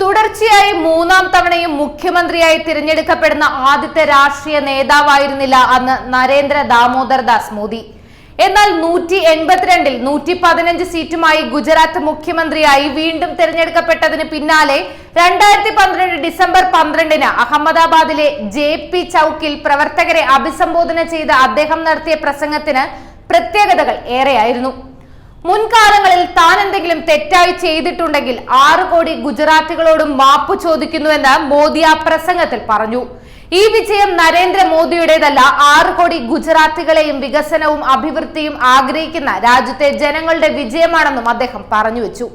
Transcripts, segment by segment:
തുടർച്ചയായി മൂന്നാം തവണയും മുഖ്യമന്ത്രിയായി തിരഞ്ഞെടുക്കപ്പെടുന്ന ആദ്യത്തെ രാഷ്ട്രീയ നേതാവായിരുന്നില്ല അന്ന് നരേന്ദ്ര ദാമോദർ ദാസ് മോദി. എന്നാൽ നൂറ്റി എൺപത്തിരണ്ടിൽ നൂറ്റി പതിനഞ്ച് സീറ്റുമായി ഗുജറാത്ത് മുഖ്യമന്ത്രിയായി വീണ്ടും തിരഞ്ഞെടുക്കപ്പെട്ടതിന് പിന്നാലെ രണ്ടായിരത്തി പന്ത്രണ്ട് ഡിസംബർ പന്ത്രണ്ടിന് അഹമ്മദാബാദിലെ ജെ പി ചൌക്കിൽ പ്രവർത്തകരെ അഭിസംബോധന ചെയ്ത അദ്ദേഹം നടത്തിയ പ്രസംഗത്തിന് പ്രത്യേകതകൾ ഏറെയായിരുന്നു. മുൻകാലങ്ങളിൽ താൻ എന്തെങ്കിലും തെറ്റായി ചെയ്തിട്ടുണ്ടെങ്കിൽ ആറ് കോടി ഗുജറാത്തികളോടും മാപ്പ് ചോദിക്കുന്നുവെന്ന് മോദി ആ പ്രസംഗത്തിൽ പറഞ്ഞു. ഈ വിജയം നരേന്ദ്രമോദിയുടേതല്ല ആറ് കോടി ഗുജറാത്തികളെയും വികസനവും അഭിവൃദ്ധിയും ആഗ്രഹിക്കുന്ന രാജ്യത്തെ ജനങ്ങളുടെ വിജയമാണെന്നും അദ്ദേഹം പറഞ്ഞു വെച്ചു.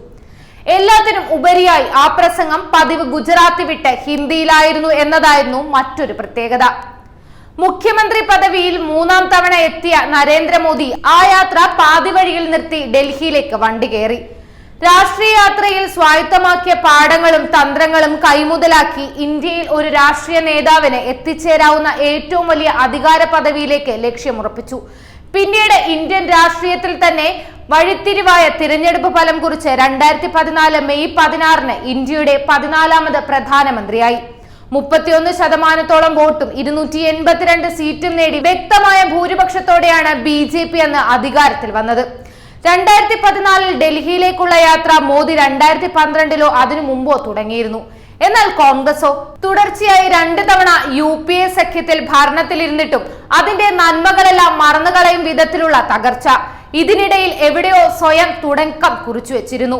എല്ലാത്തിനും ഉപരിയായി ആ പ്രസംഗം പതിവ് ഗുജറാത്തി വിട്ട് ഹിന്ദിയിലായിരുന്നു എന്നതായിരുന്നു മറ്റൊരു പ്രത്യേകത. മുഖ്യമന്ത്രി പദവിയിൽ മൂന്നാം തവണ എത്തിയ നരേന്ദ്രമോദി ആ യാത്ര പാതിവഴിയിൽ നിർത്തി ഡൽഹിയിലേക്ക് വണ്ടി കയറി. രാഷ്ട്രീയ യാത്രയിൽ സ്വായത്തമാക്കിയ പാഠങ്ങളും തന്ത്രങ്ങളും കൈമുതലാക്കി ഇന്ത്യയിൽ ഒരു രാഷ്ട്രീയ നേതാവിന് എത്തിച്ചേരാവുന്ന ഏറ്റവും വലിയ അധികാര പദവിയിലേക്ക് ലക്ഷ്യമുറപ്പിച്ചു. പിന്നീട് ഇന്ത്യൻ രാഷ്ട്രീയത്തിൽ തന്നെ വഴിത്തിരിവായ തിരഞ്ഞെടുപ്പ് ഫലം കുറിച്ച് രണ്ടായിരത്തി പതിനാല് മെയ് പതിനാറിന് ഇന്ത്യയുടെ പതിനാലാമത് പ്രധാനമന്ത്രിയായി. മുപ്പത്തിയൊന്ന് ശതമാനത്തോളം വോട്ടും ഇരുന്നൂറ്റി എൺപത്തിരണ്ട് സീറ്റും നേടി വ്യക്തമായ ഭൂരിപക്ഷത്തോടെയാണ് ബി ജെ പി അന്ന് അധികാരത്തിൽ വന്നത്. രണ്ടായിരത്തി പതിനാലിൽ ഡൽഹിയിലേക്കുള്ള യാത്ര മോദി രണ്ടായിരത്തി പന്ത്രണ്ടിലോ അതിനു മുമ്പോ തുടങ്ങിയിരുന്നു. എന്നാൽ കോൺഗ്രസോ തുടർച്ചയായി രണ്ട് തവണ യു പി എ സഖ്യത്തിൽ ഭരണത്തിലിരുന്നിട്ടും അതിന്റെ നന്മകളെല്ലാം മറന്നുകളയും വിധത്തിലുള്ള തകർച്ച. ഇതിനിടയിൽ എവിടെയോ സ്വയം തുടക്കം കുറിച്ചു വെച്ചിരുന്നു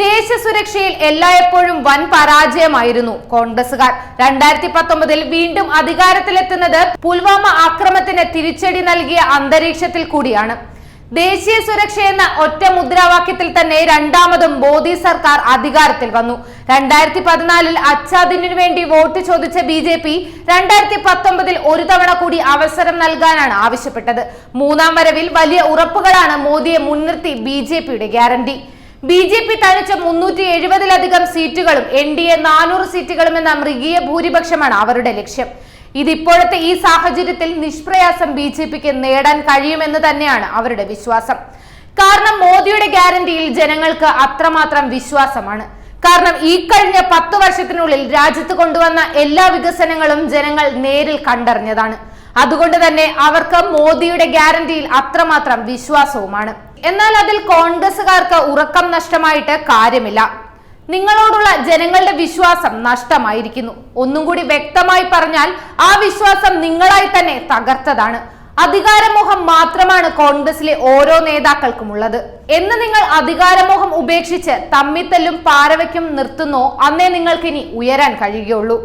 ദേശീയ സുരക്ഷയിൽ എല്ലായ്പ്പോഴും വൻ പരാജയമായിരുന്നു കോൺഗ്രസുകാർ രണ്ടായിരത്തി പത്തൊമ്പതിൽ വീണ്ടും അധികാരത്തിലെത്തുന്നത് പുൽവാമ ആക്രമത്തിന് തിരിച്ചടി നൽകിയ അന്തരീക്ഷത്തിൽ കൂടിയാണ്. ദേശീയ സുരക്ഷ എന്ന ഒറ്റ മുദ്രാവാക്യത്തിൽ തന്നെ രണ്ടാമതും മോദി സർക്കാർ അധികാരത്തിൽ വന്നു. രണ്ടായിരത്തി പതിനാലിൽ അച്ചാദിനു വേണ്ടി വോട്ട് ചോദിച്ച ബി ജെ പി രണ്ടായിരത്തി പത്തൊമ്പതിൽ ഒരു തവണ കൂടി അവസരം നൽകാനാണ് ആവശ്യപ്പെട്ടത്. മൂന്നാം വരവിൽ വലിയ ഉറപ്പുകളാണ് മോദിയെ മുൻനിർത്തി ബി ജെ പിയുടെ ഗ്യാരണ്ടി. ബി ജെ പി തനിച്ച മുന്നൂറ്റി എഴുപതിലധികം സീറ്റുകളും എൻ ഡി എ നാനൂറ് സീറ്റുകളും എന്ന മൃഗീയ ഭൂരിപക്ഷമാണ് അവരുടെ ലക്ഷ്യം. ഇതിപ്പോഴത്തെ ഈ സാഹചര്യത്തിൽ നിഷ്പ്രയാസം ബി ജെ പിക്ക് നേടാൻ കഴിയുമെന്ന് തന്നെയാണ് അവരുടെ വിശ്വാസം. കാരണം മോദിയുടെ ഗ്യാരണ്ടിയിൽ ജനങ്ങൾക്ക് അത്രമാത്രം വിശ്വാസമാണ്. കാരണം ഈ കഴിഞ്ഞ പത്തു വർഷത്തിനുള്ളിൽ രാജ്യത്ത് കൊണ്ടുവന്ന എല്ലാ വികസനങ്ങളും ജനങ്ങൾ നേരിൽ കണ്ടറിഞ്ഞതാണ്. അതുകൊണ്ട് തന്നെ അവർക്ക് മോദിയുടെ ഗ്യാരണ്ടിയിൽ അത്രമാത്രം വിശ്വാസവുമാണ്. എന്നാൽ അതിൽ കോൺഗ്രസുകാർക്ക് ഉറക്കം നഷ്ടമായിട്ട് കാര്യമില്ല. നിങ്ങളോടുള്ള ജനങ്ങളുടെ വിശ്വാസം നഷ്ടമായിരിക്കുന്നു. ഒന്നും കൂടി വ്യക്തമായി പറഞ്ഞാൽ ആ വിശ്വാസം നിങ്ങളായി തന്നെ തകർത്തതാണ്. അധികാരമോഹം മാത്രമാണ് കോൺഗ്രസിലെ ഓരോ നേതാക്കൾക്കും ഉള്ളത് എന്ന് നിങ്ങൾ അധികാരമോഹം ഉപേക്ഷിച്ച് തമ്മിത്തല്ലും പാരവയ്ക്കും നിർത്തുന്നോ അന്നേ നിങ്ങൾക്കിനി ഉയരാൻ കഴിയുകയുള്ളൂ.